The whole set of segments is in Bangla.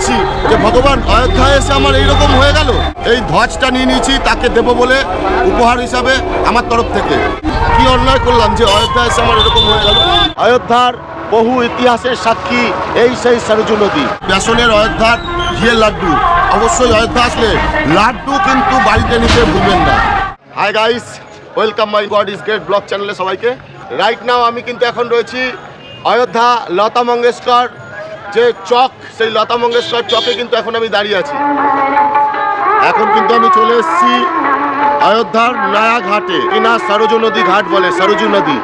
দেখছি যে ভগবান অযোধ্যায় এসে আমার এইরকম হয়ে গেল এই ধ্বজটা নিয়ে নিয়েছি তাকে দেব বলে উপহার হিসাবে আমার তরফ থেকে। কি অন্যায় করলাম যে অযোধ্যা এসে আমার এরকম হয়ে গেল? অযোধ্যার বহু ইতিহাসের সাক্ষী এই সেই সরজু নদী। বেসনের অযোধ্যার ঘিয়ের লাড্ডু। অবশ্যই অযোধ্যা আসলে লাড্ডু কিন্তু বাড়িতে নিতে ভুলবেন না। Hi guys welcome my God is great blog চ্যানেলে সবাইকে। রাইট নাও আমি কিন্তু এখন রয়েছি অযোধ্যা লতা মঙ্গেশকর যে চক, সেই লতা মঙ্গেশকর চকে কিন্তু এখন আমি দাঁড়িয়ে আছি। এখন কিন্তু আমি চলে এসেছি অযোধ্যার নয়া ঘাটে কিনা সরজু নদী ঘাট বলে, সরজু নদী।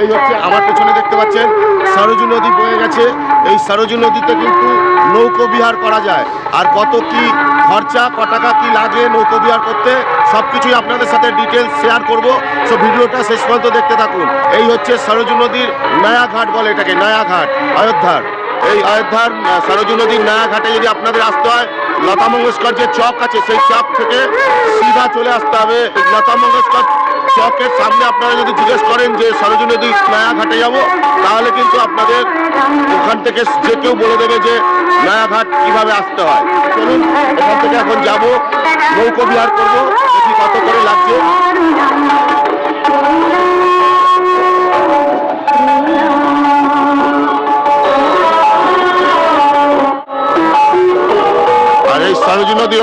এই হচ্ছে আমার পেছনে দেখতে পাচ্ছেন, সরজু নদী বয়ে গেছে। এই সরজু নদীতে কিন্তু নৌকো বিহার করা যায়। আর কত কি খরচা, ক টাকা কি লাগে নৌকো বিহার করতে সব কিছুই আপনাদের সাথে ডিটেলস শেয়ার করব। সো ভিডিওটা শেষ পর্যন্ত দেখতে থাকুন। এই হচ্ছে সরজু নদীর নয়া ঘাট বলে এটাকে নয়া ঘাট অযোধ্যার। এই অযোধ্যার সরজু নদীর নয়া ঘাটে যদি আপনাদের আসতে হয়, লতা মঙ্গেশকর যে চক আছে, সেই চক থেকে সিধা চলে আসতে হবে। লতা মঙ্গেশকর চকের সামনে আপনারা যদি জিজ্ঞেস করেন যে সরজু নদী নয়া ঘাটে যাব? তাহলে কিন্তু আপনাদের ওখান থেকে যে কেউ বলে দেবে যে, নয়া ঘাট কীভাবে আসতে হয়? চলুন, এখান থেকে এখন যাব, নৌকো বিহার করব কত করে লাগছে।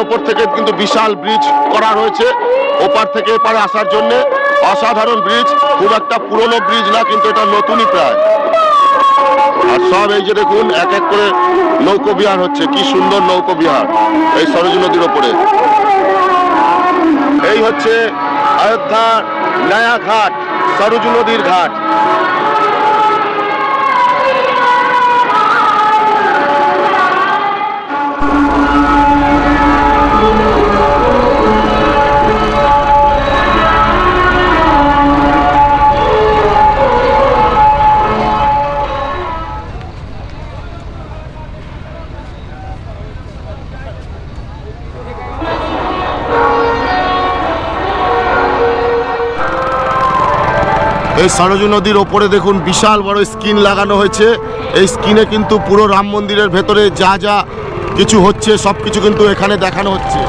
ওপর থেকে কিন্তু বিশাল ব্রিজ করা হয়েছে ওপার থেকে এপারে আসার জন্য অসাধারণ ব্রিজ, খুব একটা পুরনো ব্রিজ না, কিন্তু এটা নতুনই প্রায়। আর সব এই যে দেখুন, এক এক করে নৌকো বিহার হচ্ছে, কি সুন্দর নৌকো বিহার এই সরজু নদীর ওপরে। এই হচ্ছে অযোধ্যা নয়া ঘাট, সরজু নদীর ঘাট। এই সরজু নদীর ওপরে দেখুন বিশাল বড় স্ক্রিন লাগানো হয়েছে। এই স্ক্রিনে কিন্তু পুরো রাম মন্দিরের ভেতরে যা যা কিছু হচ্ছে সব কিছু কিন্তু এখানে দেখানো হচ্ছে।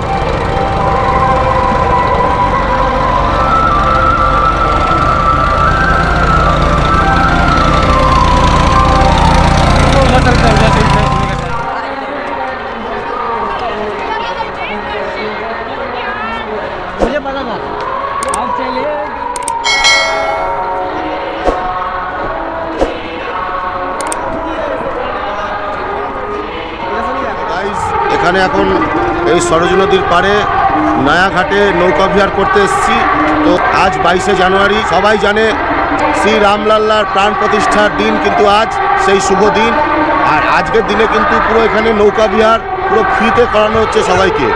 এখানে এখন এই সরজু নদীর পাড়ে নয়াঘাটে নৌকা বিহার করতে এসেছি। তো আজ বাইশে জানুয়ারি, সবাই জানে শ্রী রামলাল্লার প্রাণ প্রতিষ্ঠার দিন কিন্তু আজ, সেই শুভ দিন। আর আজকের দিনে কিন্তু পুরো এখানে নৌকা বিহার পুরো ফ্রিতে করানো হচ্ছে সবাইকে,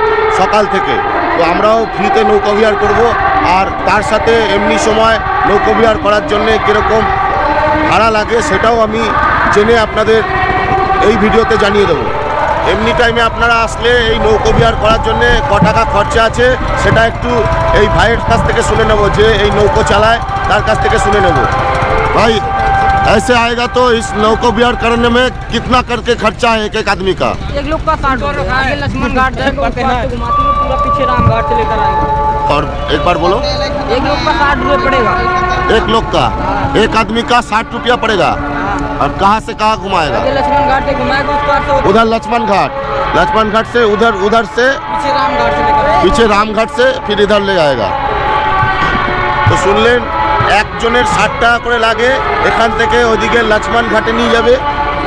সকাল থেকে। তো আমরাও ফ্রিতে নৌকা বিহার করব। আর তার সাথে এমনি সময় নৌকা বিহার করার জন্য কীরকম ভাড়া লাগে সেটাও আমি জেনে আপনাদের এই ভিডিওতে জানিয়ে দেবো। এমনি টাইমে আপনারা আসলে এই নৌকো বিহার করার জন্য ক টাকা খরচা আছে সেটা একটু এই ভাইয়ের কাছ থেকে শুনে নেব যে এই নৌকো চালায় তার কাছ থেকে শুনে নেব भाई ऐसे आएगा तो इस नौको बिहार करने में कितना करके खर्चा है एक एक आदमी का एक लोग का साठ रुपये आगे लक्ष्मण घाट जाएगा उसको आपको घुमाते हुए पूरा पीछे राम घाट से लेकर आएंगे और एक बार बोलो एक लोग का साठ रुपये पड़ेगा एक लोग का एक आदमी का साठ रुपया पड़ेगा और कहाँ से कहाँ घुमाएगा आगे लक्ष्मण घाट से घुमाएगा उसको आठ सौ उधर लक्ष्मण घाट लक्ष्मण घाट से उधर उधर से पीछे राम घाट से लेकर आएंगे পিছে রামঘাট সে ফির ইধার লে আয়েগা তো শুনলেন একজনের ষাট টাকা করে লাগে এখান থেকে ওইদিকে লক্ষ্মণ ঘাটে নিয়ে যাবে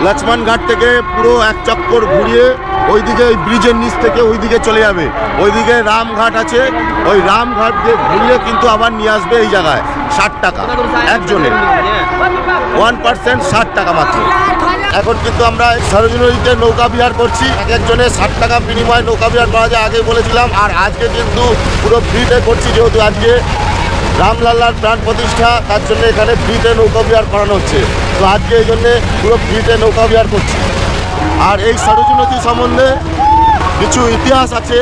লক্ষ্মণ ঘাট থেকে পুরো এক চক্কর ঘুরিয়ে ওইদিকে ওই ব্রিজের নিচ থেকে ওইদিকে চলে যাবে। ওইদিকে রামঘাট আছে, ওই রামঘাট দিয়ে ঘুরিয়ে কিন্তু আবার নিয়ে আসবে এই জায়গায়, ষাট টাকা, একজনের। ওয়ান পার্সেন্ট ষাট টাকা মাত্র। এখন কিন্তু আমরা সরোজিনীতে নৌকা বিহার করছি, এক একজনের ষাট টাকা বিনিময়ে নৌকা বিহার করা যায় আগে বলেছিলাম। আর আজকে কিন্তু পুরো ফ্রিতে করছি, যেহেতু আজকে রামলাল্লার প্রাণ প্রতিষ্ঠা, তার জন্য এখানে ফ্রিতে নৌকা বিহার করানো হচ্ছে। তো আজকে এই জন্যে পুরো ফ্রিতে নৌকা বিহার করছি। আর এই সরোজি নদী সম্বন্ধে কিছু ইতিহাস আছে,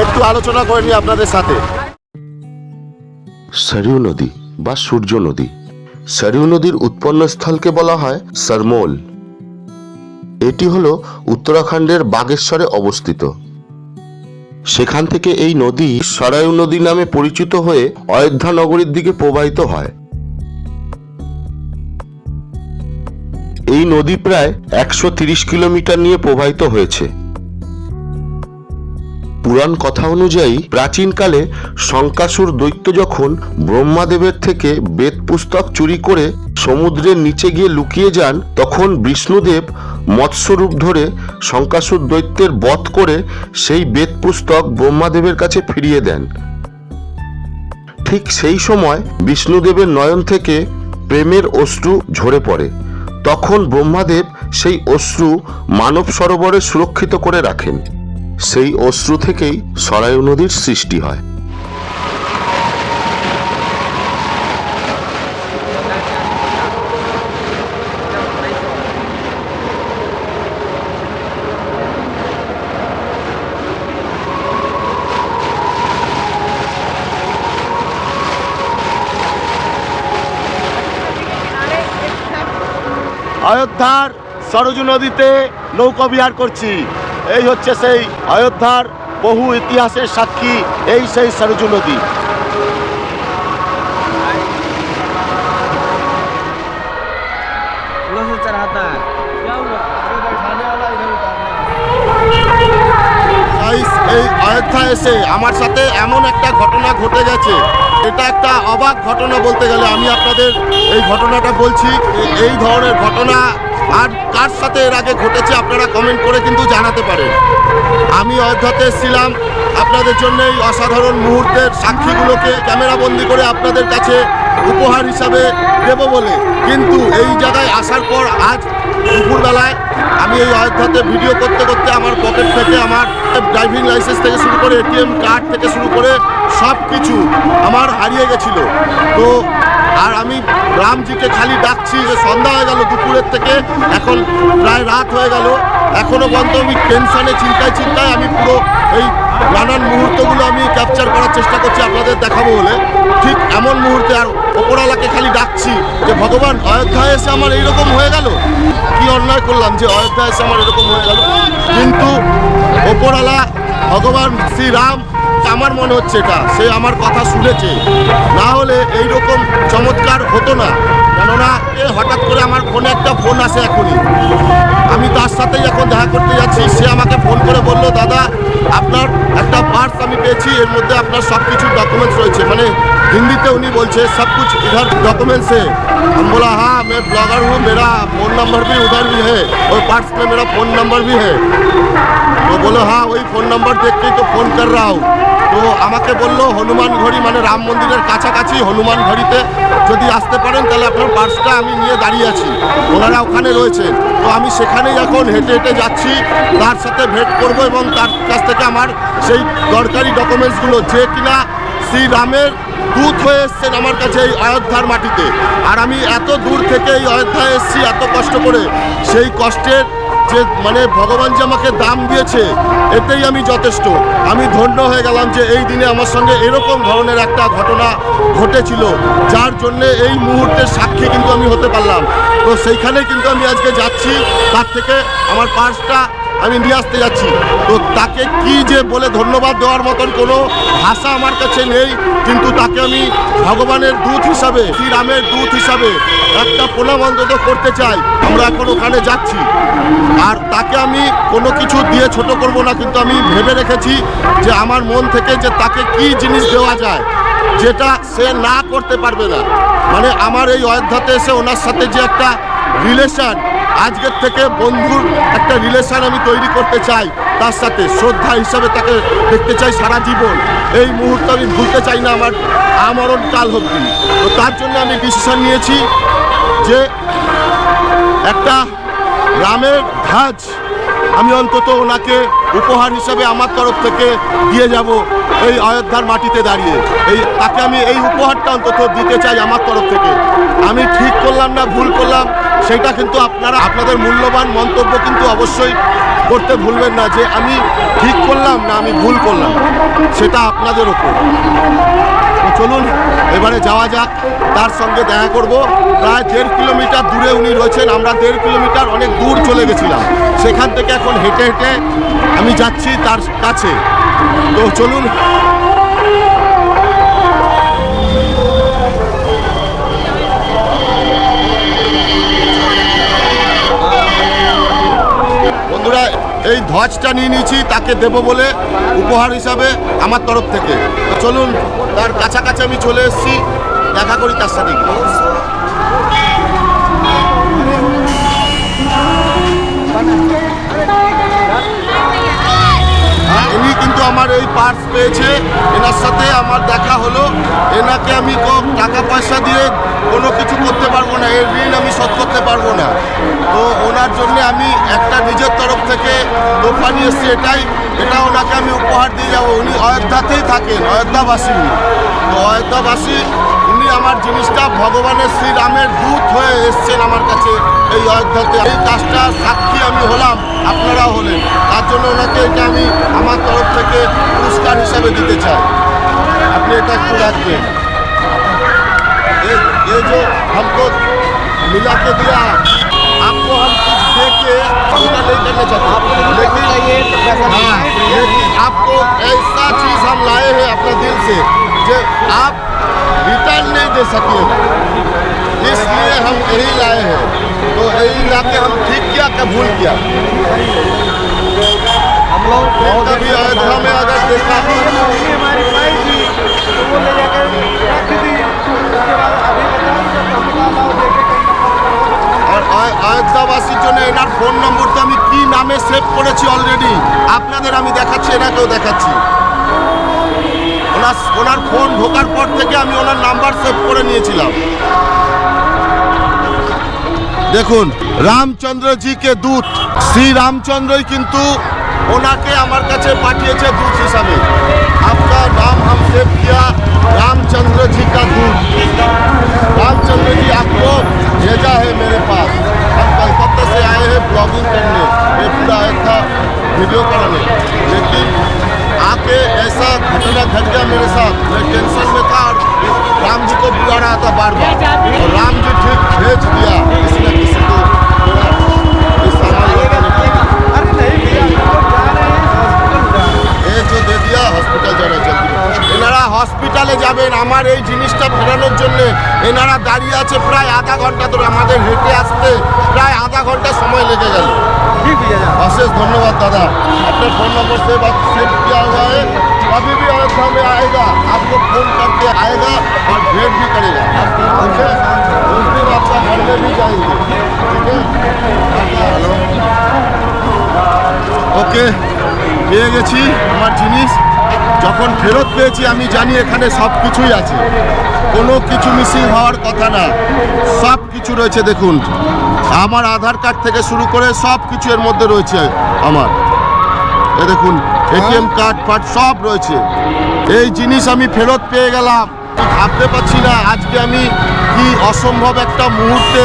একটু আলোচনা করে নিই আপনাদের সাথে। সরিউ নদী বা সূর্য নদী। সরিউ নদীর উৎপন্ন স্থলকে বলা হয় সরমোল। এটি হলো উত্তরাখণ্ডের বাগেশ্বরে অবস্থিত। সেখান থেকে এই নদী সরায়ু নদী নামে পরিচিত হয়ে অযোধ্যা নগরীর দিকে প্রবাহিত হয়। এই নদী প্রায় একশো কিলোমিটার নিয়ে প্রবাহিত হয়েছে। পুরাণ কথা অনুযায়ী প্রাচীনকালে শঙ্কাসুর দৈত্য যখন ব্রহ্মাদেবের থেকে বেদ পুস্তক চুরি করে সমুদ্রের নিচে গিয়ে লুকিয়ে যান, তখন বিষ্ণুদেব মৎস্যরূপ ধরে শঙ্কাসুর দৈত্যের বধ করে সেই বেদ পুস্তক ব্রহ্মাদেবের কাছে ফিরিয়ে দেন। ঠিক সেই সময় বিষ্ণুদেবের নয়ন থেকে প্রেমের অশ্রু ঝরে পড়ে। তখন ব্রহ্মাদেব সেই অশ্রু মানব সরোবরে সুরক্ষিত করে রাখেন। সেই অশ্রু থেকেই সরায়ু নদীর সৃষ্টি হয়। অযোধ্যার সরজু নদীতে নৌকা বিহার করছি। এই হচ্ছে সেই অযোধ্যার বহু ইতিহাসের সাক্ষী, এই সেই সরজু নদী। এই অযোধ্যা এসে আমার সাথে এমন একটা ঘটনা ঘটে গেছে। এটা একটা অবাক ঘটনা বলতে গেলে আমি আপনাদের এই ঘটনাটা বলছি। এই ধরনের ঘটনা আর কার সাথে এর আগে ঘটেছে আপনারা কমেন্ট করে কিন্তু জানাতে পারেন। আমি অযোধ্যাতে এসেছিলাম। আপনাদের জন্য এই অসাধারণ মুহূর্তের সাক্ষীগুলোকে ক্যামেরাবন্দি করে আপনাদের কাছে উপহার হিসাবে দেব বলে। কিন্তু এই জায়গায় আসার পর আজ দুপুরবেলায় আমি এই অযোধ্যাতে ভিডিও করতে করতে আমার পকেট থেকে আমার ড্রাইভিং লাইসেন্স থেকে শুরু করে এটিএম কার্ড থেকে শুরু করে সব কিছু আমার হারিয়ে গেছিল। তো আর আমি রামজিকে খালি ডাকছি যে সন্ধ্যা হয়ে গেল দুপুরের থেকে, এখন প্রায় রাত হয়ে গেল। এখনও পর্যন্ত আমি টেনশনে, চিন্তায় চিন্তায় আমি পুরো এই নানান মুহূর্তগুলো আমি ক্যাপচার করার চেষ্টা করছি আপনাদের দেখাবো বলে। ঠিক এমন মুহূর্তে আর ওপরওয়ালাকে খালি ডাকছি যে, ভগবান অযোধ্যায় এসে আমার এইরকম হয়ে গেল? কি অন্যায় করলাম যে অযোধ্যায় এসে আমার এরকম হয়ে গেল? কিন্তু ওপরওয়ালা ভগবান শ্রীরাম, আমার মনে হচ্ছে এটা, সে আমার কথা শুনেছে। না হলে এই রকম চমৎকার হতো না। কেননা এ হঠাৎ করে আমার ফোনে একটা ফোন আসে এখনই। আমি তার সাথেই এখন দেখা করতে যাচ্ছি। সে আমাকে ফোন করে বলল দাদা আপনার একটা পার্স আমি পেয়েছি, এর মধ্যে আপনার সব কিছু ডকুমেন্টস রয়েছে। মানে হিন্দিতে উনি বলছে, সব কিছু, ইধার ডকুমেন্টসে বলা হ্যাঁ আমি ব্লগার হুম মেরা ফোন নম্বর ভি উধার ভি হ্যাঁ ওই পার্টস মেরা ফোন নম্বর ভি হ্যাঁ বলো হ্যাঁ ওই ফোন নম্বর দেখতেই তো ফোন কর রা হ্যাঁ তো আমাকে বলল, হনুমান ঘড়ি মানে রাম মন্দিরের কাছাকাছি হনুমান ঘড়িতে যদি আসতে পারেন, তাহলে আপনার পার্সটা আমি নিয়ে দাঁড়িয়ে আছি। ওনারা ওখানে রয়েছে। তো আমি সেখানেই এখন হেঁটে হেঁটে যাচ্ছি। তার সাথে ভেট করব এবং তার কাছ থেকে আমার সেই দরকারি ডকুমেন্টসগুলো। যে কিনা শ্রীরামের দূত হয়ে এসছেন আমার কাছে এই অযোধ্যার মাটিতে। আর আমি এত দূর থেকে এই অযোধ্যায় এসেছি, এত কষ্ট করে। সেই কষ্টের যে মানে ভগবান যে আমাকে দাম দিয়েছে, এতেই আমি যথেষ্ট। আমি ধন্য হয়ে গেলাম যে এই দিনে আমার সঙ্গে এরকম ধরনের একটা ঘটনা ঘটেছিল, যার জন্যে এই মুহূর্তের সাক্ষী কিন্তু আমি হতে পারলাম। তো সেইখানে কিন্তু আমি আজকে যাচ্ছি, তার থেকে আমার পার্সটা আমি নিয়ে আসতে যাচ্ছি। তো তাকে কি যে বলে ধন্যবাদ দেওয়ার মতন কোনো ভাষা আমার কাছে নেই, কিন্তু তাকে আমি ভগবানের দূত হিসাবে, শ্রীরামের দূত হিসাবে একটা প্রণাম অন্তত করতে চাই। আমরা এখন ওখানে যাচ্ছি। আর তাকে আমি কোনো কিছু দিয়ে ছোট করব না, কিন্তু আমি ভেবে রেখেছি যে আমার মন থেকে যে তাকে কি জিনিস দেওয়া যায়, যেটা সে না করতে পারবে না। মানে আমার এই অযোধ্যাতে এসে ওনার সাথে যে একটা রিলেশন আজকের থেকে বন্ধুর একটা রিলেশন আমি তৈরি করতে চাই। তার সাথে শ্রদ্ধা হিসাবে তাকে দেখতে চাই সারা জীবন। এই মুহূর্তে আমি ভুলতে চাই না আমার আমরণ কাল অবধি তো তার জন্য আমি ডিসিশন নিয়েছি যে একটা রামের ধ্বজ আমি অন্তত ওনাকে উপহার হিসাবে আমার তরফ থেকে দিয়ে যাব এই অযোধ্যার মাটিতে দাঁড়িয়ে। এই, তাকে আমি এই উপহারটা অন্তত দিতে চাই আমার তরফ থেকে। আমি ঠিক করলাম না ভুল করলাম? সেটা কিন্তু আপনারা আপনাদের মূল্যবান মন্তব্য কিন্তু অবশ্যই করতে ভুলবেন না যে আমি ঠিক করলাম না আমি ভুল করলাম। সেটা আপনাদের ওপর চলুন, এবারে যাওয়া যাক। তার সঙ্গে দেখা করব। প্রায় দেড় কিলোমিটার দূরে উনি রয়েছেন। আমরা দেড় কিলোমিটার অনেক দূর চলে গেছিলাম। সেখান থেকে এখন হেঁটে হেঁটে আমি যাচ্ছি তার কাছে। তো চলুন বন্ধুরা, এই ধ্বজটা নিয়ে নিয়েছি, তাকে দেব বলে উপহার হিসাবে আমার তরফ থেকে। চলুন, তার কাছাকাছি আমি চলে এসেছি, দেখা করি তার সাথে Thank আর ইনি কিন্তু আমার এই পার্স পেয়েছে। এনার সাথে আমার দেখা হলো। এনাকে আমি টাকা পয়সা দিয়ে কোনো কিছু করতে পারব না। এর ঋণ আমি শোধ করতে পারব না। তো ওনার জন্য আমি একটা নিজের তরফ থেকে তোফা নিয়ে এসেছি এটাই। এটা ওনাকে আমি উপহার দিয়ে যাব। উনি অযোধ্যাতেই থাকেন, অযোধ্যাবাসী। তো অযোধ্যাবাসী আমার জিনিসটা ভগবানের শ্রীরামের দূত হয়ে এসছেন আমার কাছে এই অযোধ্যাতে এই কাজটা সাক্ষী আমি হলাম আপনারাও হলেন তার জন্য ওনাকে এটা আমি আমার তরফ থেকে পুরস্কার হিসাবে দিতে চাই আপনি এটা একটু রাখবেন ये ये जो हमको मिला के दिया आपको हम कुछ दे के पूरा नहीं करना चाहते लेकिन हाँ लेकिन आपको ऐसा चीज हम लाए हैं अपने दिल से जो आप रिटर्न नहीं दे सके इसलिए हम यही लाए हैं तो यही ला के हम ठीक किया क्या भूल किया हम लोग कभी अयोध्या में अगर देखा हो हमारी भाई थी तो वो ले जाकर रख दी उसके बाद अभी बताओ जब हम लाओ देखे कहीं আর অয়- অযোধ্যাবাসীর জন্য এনার ফোন নম্বরটা আমি কি নামে সেভ করেছি অলরেডি আপনাদের আমি দেখাচ্ছি এনাকেও দেখাচ্ছি ওনার ওনার ফোন ঢোকার পর থেকে আমি ওনার নাম্বার সেভ করে নিয়েছিলাম দেখুন রামচন্দ্রজিকে দূত শ্রী রামচন্দ্রই কিন্তু ওনাকে আমার কাছে পাঠিয়েছে দূত হিসাবে আপনার নাম হাম সেভ किया रामचंद्र जी का दूत रामचंद्र जी आपको भेजा है मेरे पास हम कलकत्ता से आए हैं ब्लॉगिंग करने ये पूरा आया था वीडियो कराने लेकिन आके ऐसा घटना घट गया मेरे साथ मैं टेंशन में था और राम जी को बुला रहा था बार बार और राम जी ठीक भेज दिया किसी न किसी को थोड़ा इस सामान लगाने के लिए। अरे नहीं भैया हम लोग जा रहे हैं हॉस्पिटल जा रहे हैं এই যে দিয়ে দিয়া হসপিটাল যারা জলদি এনারা হসপিটালে যাবেন আমার এই জিনিসটা ফেরানোর জন্য এনারা দাঁড়িয়ে আছে প্রায় আধা ঘন্টা ধরে আমাদের হেঁটে আসতে প্রায় আধা ঘন্টা সময় লেগে গেল ठीक भैया जा अशेष धन्यवाद दादा अपने फोन नंबर से बात सेव किया हुआ है कभी भी अयोध्या में आएगा आपको फोन करके आएगा और भेंट भी करेगा ठीक है उस दिन आपका घर में भी जाएंगे ठीक है हेलो ওকে পেয়ে গেছি আমার জিনিস যখন ফেরত পেয়েছি আমি জানি এখানে সব কিছুই আছে কোনো কিছু মিসিং হওয়ার কথা না সব কিছু রয়েছে দেখুন আমার আধার কার্ড থেকে শুরু করে সব কিছু এর মধ্যে রয়েছে আমার এ দেখুন এটিএম কার্ড ফার্ড সব রয়েছে। এই জিনিস আমি ফেরত পেয়ে গেলাম। ভাবতে পারছি না আজকে আমি কি অসম্ভব একটা মুহূর্তে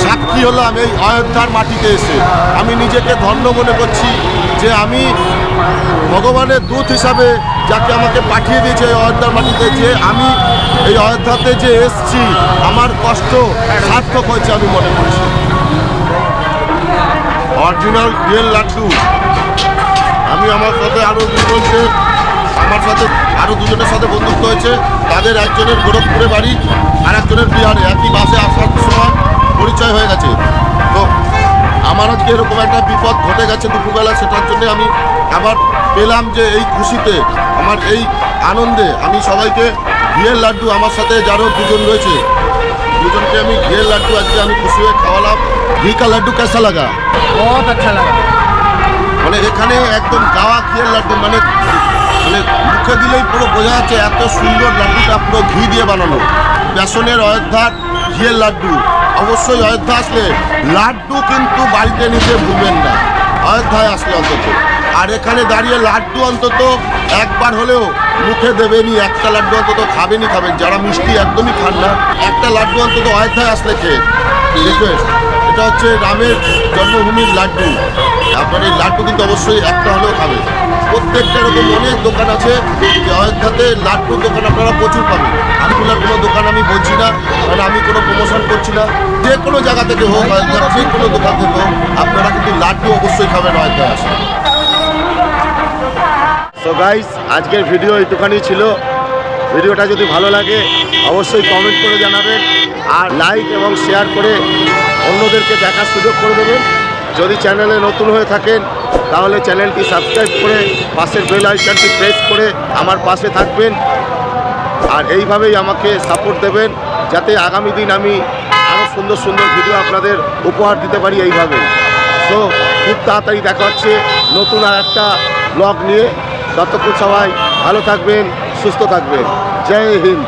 সাক্ষী হলাম এই অযোধ্যার মাটিতে এসে। আমি নিজেকে ধন্য মনে করছি যে আমি ভগবানের দূত হিসাবে যাকে আমাকে পাঠিয়ে দিয়েছে এই অযোধ্যার মাটিতে, যে আমি এই অযোধ্যাতে যে এসছি, আমার কষ্ট সার্থক হয়েছে আমি মনে করছি। Original real laddu. আমি আমার সাথে আরও দুজনকে আমার সাথে আরও দুজনের সাথে বন্ধুত্ব হয়েছে। তাদের একজনের গোরখপুরে বাড়ি আর একজনের বিহারে। একই বাসে আসার সময় পরিচয় হয়ে গেছে। তো আমার আজকে এরকম একটা বিপদ ঘটে গেছে দুপুরবেলা, সেটার জন্য আমি আবার পেলাম যে এই খুশিতে, আমার এই আনন্দে আমি সবাইকে ঘিয়ের লাড্ডু, আমার সাথে যারও দুজন রয়েছে। দুজনকে আমি ঘিয়ের লাড্ডু আজকে আমি খুশি হয়ে খাওয়ালাম। ঘি কা লাড্ডু কেসা লাগা? বহ আচ্ছা লাগা। মানে এখানে একদম গাওয়া ঘিয়ের লাড্ডু মানে মানে মুখে দিলেই পুরো বোঝা যাচ্ছে এত সুন্দর লাড্ডুটা পুরো ঘি দিয়ে বানানো। বেসনের অযোধ্যার ঘিয়ের লাড্ডু। অবশ্যই অযোধ্যা আসলে লাড্ডু কিন্তু বাড়িতে নিতে ভুলবেন না। অযোধ্যায় আসলে অন্তত। আর এখানে দাঁড়িয়ে লাড্ডু অন্তত একবার হলেও মুখে দেবেনি, একটা লাড্ডু অন্তত খাবেনই খাবেন। যারা মিষ্টি একদমই খান না, একটা লাড্ডু অন্তত অযোধ্যায় আসলে খেয়ে। রিকোয়েস্ট এটা হচ্ছে রামের জন্মভূমির লাড্ডু। আপনার এই লাড্ডু কিন্তু অবশ্যই একটা হলেও খাবেন প্রত্যেকটা এরকম অনেক দোকান আছে যে অযোধ্যাতে লাড্ডুর দোকান আপনারা প্রচুর পাবেন। আনকুলার কোনো দোকান আমি বলছি না, কারণ আমি কোনো প্রমোশন করছি না। যে কোনো জায়গা থেকে হোক, অযোধ্যার যে কোনো দোকান থেকে হোক, আপনারা কিন্তু লাড্ডু অবশ্যই খাবেন অযোধ্যায় আসে সো গাইস আজকের ভিডিও এইটুখানি ছিল। ভিডিওটা যদি ভালো লাগে, অবশ্যই কমেন্ট করে জানাবেন। আর লাইক এবং শেয়ার করে অন্যদেরকে দেখার সুযোগ করে দেবেন। যদি চ্যানেলে নতুন হয়ে থাকেন, তাহলে চ্যানেলটি সাবস্ক্রাইব করে, পাশের বেল আইকনটি প্রেস করে আমার পাশে থাকবেন। আর এইভাবেই আমাকে সাপোর্ট দেবেন, যাতে আগামী দিন আমি আরও সুন্দর সুন্দর ভিডিও আপনাদের উপহার দিতে পারি এইভাবে। তো খুব তাড়াতাড়ি দেখা হচ্ছে নতুন আর একটা ব্লগ নিয়ে। ততক্ষণ সবাই ভালো থাকবেন, সুস্থ থাকবেন। জয় হিন্দ।